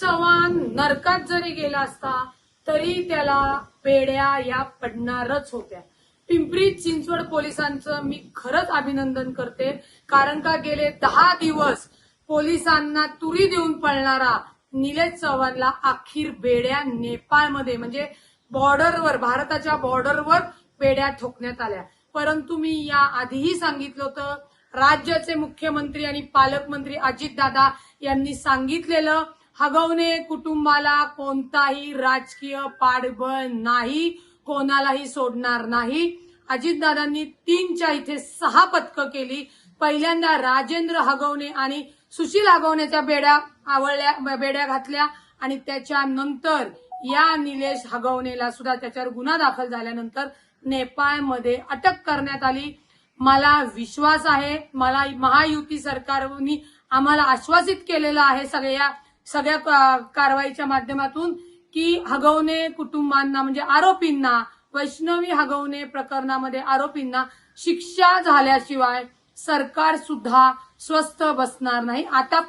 चव्हाण नरकात जरी गेला असता तरी त्याला पेड्या या पडणारच होत्या. पिंपरी चिंचवड पोलिसांचं मी खरंच अभिनंदन करते. कारण का गेले दहा दिवस पोलिसांना तुरी देऊन पळणारा निलेश चव्हाणला अखेर बेड्या नेपाळमध्ये म्हणजे बॉर्डरवर भारताच्या बॉर्डरवर बेड्या ठोकण्यात आल्या. परंतु मी या आधीही सांगितलं होतं राज्याचे मुख्यमंत्री आणि पालकमंत्री अजितदादा यांनी सांगितलेलं हगवणे कुटुंबाला कोणताही राजकीय पाठबळ नाही कोणालाही सोडणार नाही. अजितदादांनी तीनच्या इथे सहा पथकं केली. पहिल्यांदा राजेंद्र हगवणे आणि सुशील हगवण्याच्या बेड्या आवळल्या बेड्या घातल्या आणि त्याच्यानंतर या निलेश हगवणेला सुद्धा त्याच्यावर गुन्हा दाखल झाल्यानंतर नेपाळमध्ये अटक करण्यात आली. मला विश्वास आहे मला महायुती सरकारनी आम्हाला आश्वासित केलेलं आहे सगळ्या सगळ्या कारवाईच्या माध्यमातून की हगवणे कुटुंबांना म्हणजे आरोपींना वैष्णवी हगवणे प्रकरणामध्ये आरोपींना शिक्षा झाल्याशिवाय सरकार सुद्धा स्वस्थ बसणार नाही. आता